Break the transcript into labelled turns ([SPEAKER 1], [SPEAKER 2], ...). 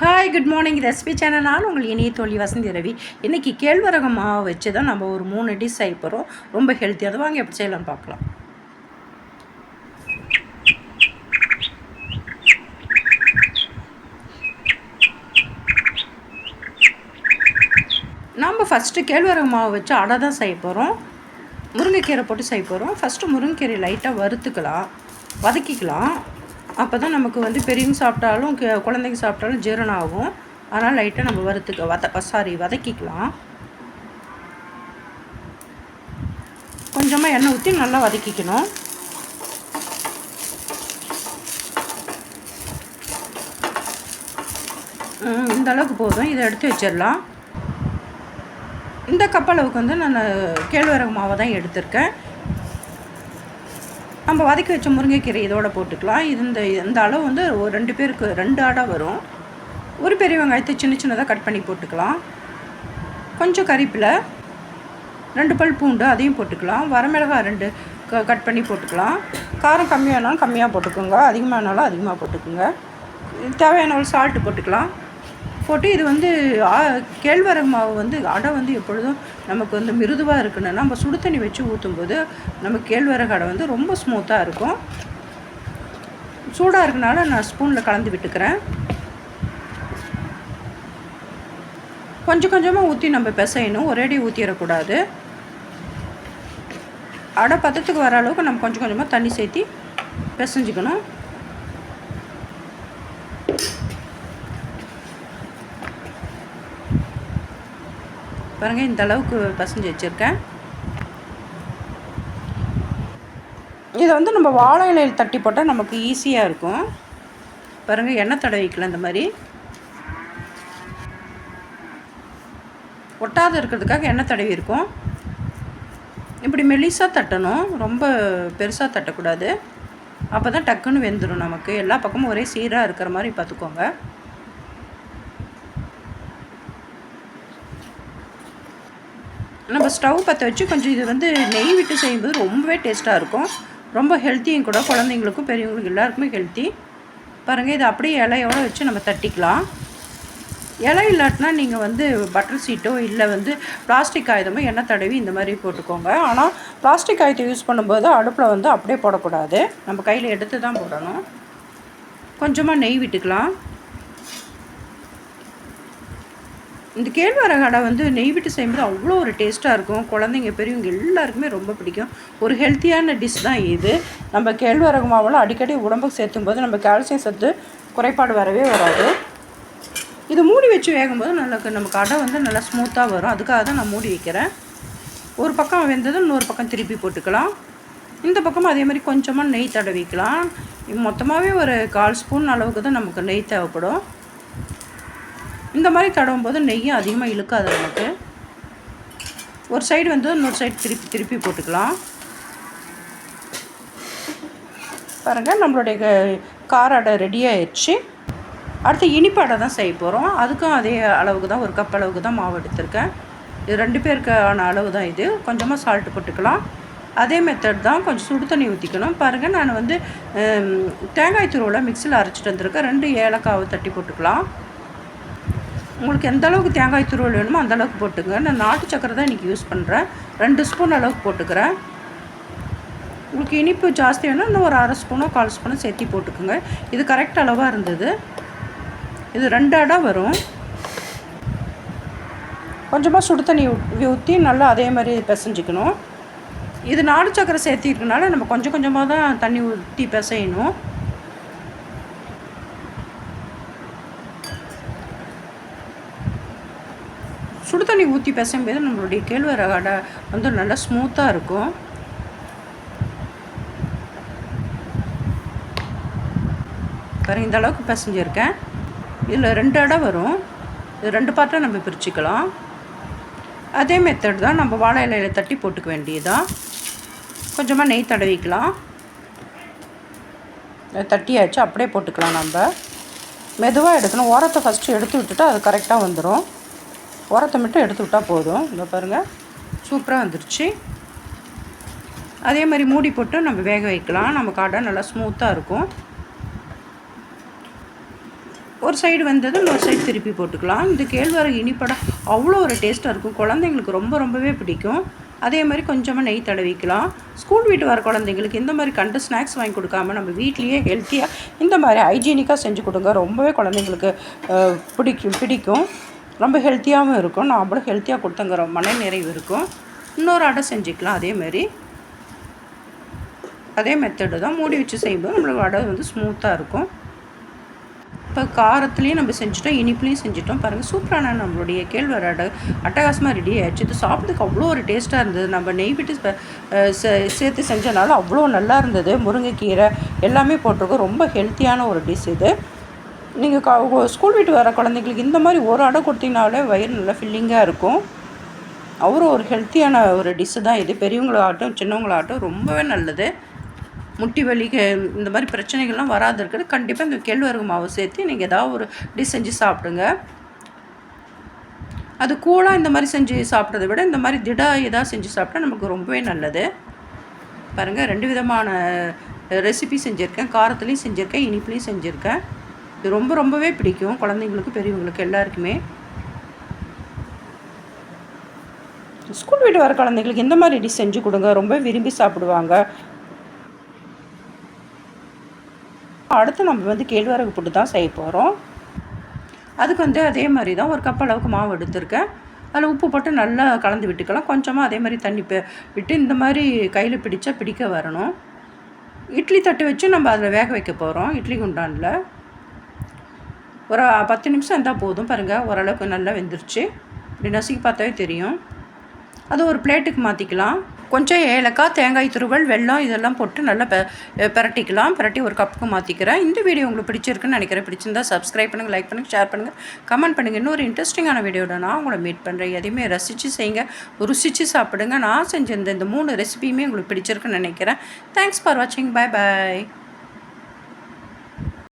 [SPEAKER 1] Hi good morning recipe channel நான் உங்கள் இனிய தோழி வசந்தி ரவி. இன்றைக்கி கேழ்வரகு மாவு வச்சு தான் நம்ம ஒரு மூணு டிஷ் செய்ய போகிறோம் ரொம்ப ஹெல்த்தியாக வாங்க எப்படி செய்யலாம்னு பார்க்கலாம். நம்ம ஃபஸ்ட்டு கேழ்வரகு மாவு வச்சு அடை தான் செய்ய போகிறோம் முருங்கைக்கீரை போட்டு செய்ய போகிறோம் ஃபஸ்ட்டு முருங்கைக்கீரை லைட்டாக வறுத்துக்கலாம். வதக்கிக்கலாம். அப்போ தான் நமக்கு வந்து பெரியவங்க சாப்பிட்டாலும் குழந்தைங்க சாப்பிட்டாலும் ஜீரணம் ஆகும். அதனால் லைட்டாக நம்ம வறுத்துக்க வத சாரி வதக்கிக்கலாம். கொஞ்சமாக எண்ணெய் ஊற்றி நல்லா வதக்கிக்கணும். இந்த அளவுக்கு போதும். இதை எடுத்து வச்சிடலாம். இந்த கப்பளவுக்கு வந்து நான் கேழ்வரகு மாவை தான் எடுத்திருக்கேன். நம்ம வதக்கி வச்ச முருங்கைக்கீரை இதோட போட்டுக்கலாம். இது இந்த இந்த அளவு வந்து ஒரு ரெண்டு பேருக்கு ரெண்டு ஆடா வரும். ஒரு பெரிய வெங்காயத்தை சின்ன சின்னதாக கட் பண்ணி போட்டுக்கலாம். கொஞ்சம் கறிப்பில் ரெண்டு பல் பூண்டு அதையும் போட்டுக்கலாம். வரமிளகாய் ரெண்டு க கட் பண்ணி போட்டுக்கலாம். காரம் கம்மியானாலும் கம்மியாக போட்டுக்கோங்க. அதிகமானாலும் அதிகமாக போட்டுக்கோங்க. தேவையான சால்ட்டு போட்டுக்கலாம். போட்டு இது வந்து ஆ, கேழ்வரகு மாவு வந்து அடை வந்து எப்பொழுதும் நமக்கு வந்து மிருதுவாக இருக்குன்னு நம்ம சுடு தண்ணி வச்சு ஊற்றும்போது நம்ம கேழ்வரகு அடை வந்து ரொம்ப ஸ்மூத்தாக இருக்கும். சூடாக இருக்கனால நான் ஸ்பூனில் கலந்து விட்டுக்கிறேன். கொஞ்சம் கொஞ்சமாக ஊற்றி நம்ம பிசையணும். ஒரேடி ஊற்றிடக்கூடாது அடை பதத்துக்கு வர அளவுக்கு நம்ம கொஞ்சம் கொஞ்சமாக தண்ணி சேர்த்தி பிசைஞ்சுக்கணும். பாருங்கள் இந்த அளவுக்கு பசஞ்சு வச்சுருக்கேன். இதை வந்து நம்ம வாழை இலையில் தட்டி போட்டால் நமக்கு ஈஸியாக இருக்கும். பாருங்கள் எண்ணெய் தடவிக்கலாம் இந்த மாதிரி. ஒட்டாத இருக்கிறதுக்காக எண்ணெய் தடவி இருக்கும். இப்படி மெலிசாக தட்டணும். ரொம்ப பெருசாக தட்டக்கூடாது. அப்போ தான் டக்குன்னு வெந்துடும் நமக்கு. எல்லா பக்கமும் ஒரே சீராக இருக்கிற மாதிரி பார்த்துக்கோங்க. நம்ம ஸ்டவ் பற்ற வச்சு கொஞ்சம் இது வந்து நெய் விட்டு செய்யும்போது ரொம்பவே டேஸ்ட்டாக இருக்கும். ரொம்ப ஹெல்த்தியும் கூட குழந்தைங்களுக்கும் பெரியவங்களுக்கும் எல்லாருக்குமே ஹெல்த்தி. பாருங்கள் இது அப்படியே இலையோடு வச்சு நம்ம தட்டிக்கலாம். இலை இல்லாட்டினா நீங்கள் வந்து பட்டர் சீட்டோ இல்லை வந்து பிளாஸ்டிக் ஆயுதமோ எண்ணெய் தடவி இந்த மாதிரி போட்டுக்கோங்க. ஆனால் பிளாஸ்டிக் ஆயுதத்தை யூஸ் பண்ணும்போது அடுப்பில் வந்து அப்படியே போடக்கூடாது. நம்ம கையில் எடுத்து தான் போடணும். கொஞ்சமாக நெய் விட்டுக்கலாம். இந்த கேழ்வரகு அடை வந்து நெய் விட்டு செய்யும்போது அவ்வளோ ஒரு டேஸ்ட்டாக இருக்கும். குழந்தைங்க பெரியவங்க எல்லாருக்குமே ரொம்ப பிடிக்கும். ஒரு ஹெல்த்தியான டிஷ் தான் இது. நம்ம கேழ்வரகு மாவில் அடிக்கடி உடம்புக்கு சேர்த்தும் போது நம்ம கால்சியம் சத்து குறைபாடு வரவே வராது. இது மூடி வச்சு வேகும்போது நல்லா நமக்கு அடை வந்து நல்லா ஸ்மூத்தாக வரும். அதுக்காக தான் நான் மூடி வைக்கிறேன். ஒரு பக்கம் வெந்ததும் இன்னொரு பக்கம் திருப்பி போட்டுக்கலாம். இந்த பக்கமும் அதே மாதிரி கொஞ்சமாக நெய் தடவிக்கலாம். மொத்தமாகவே ஒரு கால் ஸ்பூன் அளவுக்கு தான் நமக்கு நெய் தேவைப்படும். இந்த மாதிரி தடவும் போது நெய்யும் அதிகமாக இழுக்காது நமக்கு. ஒரு சைடு வந்து இன்னொரு சைடு திருப்பி திருப்பி போட்டுக்கலாம். பாருங்கள் நம்மளுடைய க- கார அடை ரெடி ஆயிடுச்சு. அடுத்து இனிப்பு அடை தான் செய்ய போகிறோம் அதுக்கும் அதே அளவுக்கு தான் ஒரு கப் அளவுக்கு தான் மாவு எடுத்திருக்கேன். இது ரெண்டு பேருக்கான அளவு தான் இது. கொஞ்சமாக சால்ட்டு போட்டுக்கலாம். அதே மெத்தட் தான் கொஞ்சம் சுடு தண்ணி ஊற்றிக்கணும் பாருங்கள் நான் வந்து தேங்காய் துருவலை மிக்சியில் அரைச்சிட்டு வந்திருக்கேன். ரெண்டு ஏலக்காவை தட்டி போட்டுக்கலாம். உங்களுக்கு எந்த அளவுக்கு தேங்காய் துருவல் வேணுமோ அந்த அளவுக்கு போட்டுங்க நான் நாட்டு சக்கரை தான் இன்றைக்கி யூஸ் பண்ணுறேன் ரெண்டு ஸ்பூன் அளவுக்கு போட்டுக்கிறேன். உங்களுக்கு இனிப்பு ஜாஸ்தி வேணும்னா இன்னும் ஒரு அரை ஸ்பூனோ கால் ஸ்பூனோ சேர்த்தி போட்டுக்கோங்க. இது கரெக்ட் அளவாக இருந்தது. இது ரெண்டு அடை வரும். கொஞ்சமாக சுடு தண்ணி ஊற்றி நல்லா அதே மாதிரி பிசைஞ்சிக்கணும். இது நாடு சக்கரை சேர்த்திருக்கனால நம்ம கொஞ்சம் கொஞ்சமாக தான் தண்ணி ஊற்றி பிசையணும். சுடு தண்ணி ஊற்றி பிசையும்போது நம்மளுடைய கேழ்வரகு அடை வந்து நல்லா ஸ்மூத்தாக இருக்கும். பாருங்க இந்த அளவுக்கு பிசைஞ்சிருக்கேன். இதில் ரெண்டு அடை வரும். இது ரெண்டு பார்ட்டாக நம்ம பிரிச்சுக்கலாம். அதே மெத்தட் தான் நம்ம வாழை இலையில தட்டி போட்டுக்க வேண்டியதுதான் கொஞ்சமாக நெய் தடவிக்கலாம். தட்டியாச்சு அப்படியே போட்டுக்கலாம் நம்ம. மெதுவாக எடுக்கணும். ஓரத்தை ஃபஸ்ட்டு எடுத்து விட்டுட்டா அது கரெக்டாக வந்துடும் உரத்தை மட்டும் எடுத்து விட்டால் போதும். இதை பாருங்கள் சூப்பராக வந்துருச்சு. அதே மாதிரி மூடி போட்டு நம்ம வேக வைக்கலாம். நம்ம கடை நல்லா ஸ்மூத்தாக இருக்கும். ஒரு சைடு வந்தது இன்னொரு சைடு திருப்பி போட்டுக்கலாம். இந்த கேழ்வரகு இனிப்படம் அவ்வளோ ஒரு டேஸ்ட்டாக இருக்கும். குழந்தைங்களுக்கு ரொம்ப ரொம்பவே பிடிக்கும். அதே மாதிரி கொஞ்சமாக நெய் தடவிக்கலாம். ஸ்கூல் வீட்டு வர குழந்தைங்களுக்கு இந்த மாதிரி கண்டு ஸ்நாக்ஸ் வாங்கி கொடுக்காம நம்ம வீட்லேயே ஹெல்த்தியாக இந்த மாதிரி ஹைஜீனிக்காக செஞ்சு கொடுங்க. ரொம்பவே குழந்தைங்களுக்கு பிடிக்கும் பிடிக்கும். ரொம்ப ஹெல்த்தியாகவும் இருக்கும். நாமளும் ஹெல்த்தியாக கொடுத்தங்கிற மன நிறைவு இருக்கும். இன்னொரு அடை செஞ்சுக்கலாம். அதேமாரி அதே மெத்தடு தான் மூடி வச்சு செய்யும்போது நம்மளுக்கு அடை வந்து ஸ்மூத்தாக இருக்கும். இப்போ காரத்துலேயும் நம்ம செஞ்சுட்டோம் இனிப்புலேயும் செஞ்சுட்டோம். பாருங்கள் சூப்பரான நம்மளுடைய கேழ்வரடை அட்டகாசமாக ரெடி ஆயிடுச்சு. இது சாப்பிட்றதுக்கு அவ்வளோ ஒரு டேஸ்ட்டாக இருந்தது. நம்ம நெய் விட்டு சேர்த்து செஞ்சனால அவ்வளோ நல்லா இருந்தது. முருங்கைக்கீரை எல்லாமே போட்டிருக்கோம். ரொம்ப ஹெல்த்தியான ஒரு டிஷ் இது. நீங்கள் ஸ்கூல் விட்டு வர குழந்தைங்களுக்கு இந்த மாதிரி ஒரு அடை கொடுத்தீங்கனாலே வயிறு நல்லா ஃபில்லிங்காக இருக்கும். அவரும் ஒரு ஹெல்த்தியான ஒரு டிஷ்ஷு தான் இது. பெரியவங்களாகட்டும் சின்னவங்களாகட்டும் ரொம்பவே நல்லது. முட்டி வலி இந்த மாதிரி பிரச்சனைகள்லாம் வராது இருக்குது கண்டிப்பாக இந்த கேழ்வரகு மாவு சேர்த்து நீங்கள் ஏதாவது ஒரு டிஷ் செஞ்சு சாப்பிடுங்க. அது கூழாக இந்த மாதிரி செஞ்சு சாப்பிட்றத விட இந்த மாதிரி திடா இதாக செஞ்சு சாப்பிட்டா நமக்கு ரொம்பவே நல்லது. பாருங்கள் ரெண்டு விதமான ரெசிபி செஞ்சுருக்கேன். காரத்துலேயும் செஞ்சுருக்கேன் இனிப்புலேயும் செஞ்சுருக்கேன். இது ரொம்ப ரொம்பவே பிடிக்கும். குழந்தைங்களுக்கு பெரியவங்களுக்கு எல்லாருக்குமே. ஸ்கூல் வீட்டு வர குழந்தைங்களுக்கு இந்த மாதிரி டிஷ் செஞ்சு கொடுங்க. ரொம்ப விரும்பி சாப்பிடுவாங்க. அடுத்து நம்ம வந்து கேழ்வரகு புட்டு தான் செய்ய போகிறோம் அதுக்கு வந்து அதே மாதிரி தான் ஒரு கப் அளவுக்கு மாவு எடுத்திருக்கேன். அதில் உப்பு போட்டு நல்லா கலந்து விட்டுக்கலாம். கொஞ்சமாக அதே மாதிரி தண்ணி விட்டு இந்த மாதிரி கையில் பிடிச்சா பிடிக்க வரணும். இட்லி தட்டு வச்சு நம்ம அதில் வேக வைக்க போகிறோம் இட்லி குண்டானில். ஒரு பத்து நிமிஷம் இருந்தால் போதும். பாருங்கள் ஓரளவுக்கு நல்லா வெந்துருச்சு. இப்படி நசுக்கி பார்த்தாவே தெரியும். அது ஒரு பிளேட்டுக்கு மாற்றிக்கலாம் கொஞ்சம் ஏலக்காய் தேங்காய் துருவல் வெல்லம் இதெல்லாம் போட்டு நல்லா பெ பரட்டிக்கலாம். பரட்டி ஒரு கப்புக்கு மாற்றிக்கிறேன் இந்த வீடியோ உங்களுக்கு பிடிச்சிருக்குன்னு நினைக்கிறேன். பிடிச்சிருந்தா சப்ஸ்கிரைப் பண்ணுங்கள் லைக் பண்ணுங்கள் ஷேர் பண்ணுங்கள் கமெண்ட் பண்ணுங்கள் இன்னொரு இன்ட்ரெஸ்டிங்கான வீடியோட நான் உங்களை மீட் பண்ணுறேன் எதையுமே ரசித்து செய்யுங்க. ருசித்து சாப்பிடுங்க. நான் செஞ்சிருந்த இந்த இந்த மூணு ரெசிபியுமே உங்களுக்கு பிடிச்சிருக்குன்னு நினைக்கிறேன். தேங்க்ஸ் ஃபார் வாட்சிங் பாய் பாய்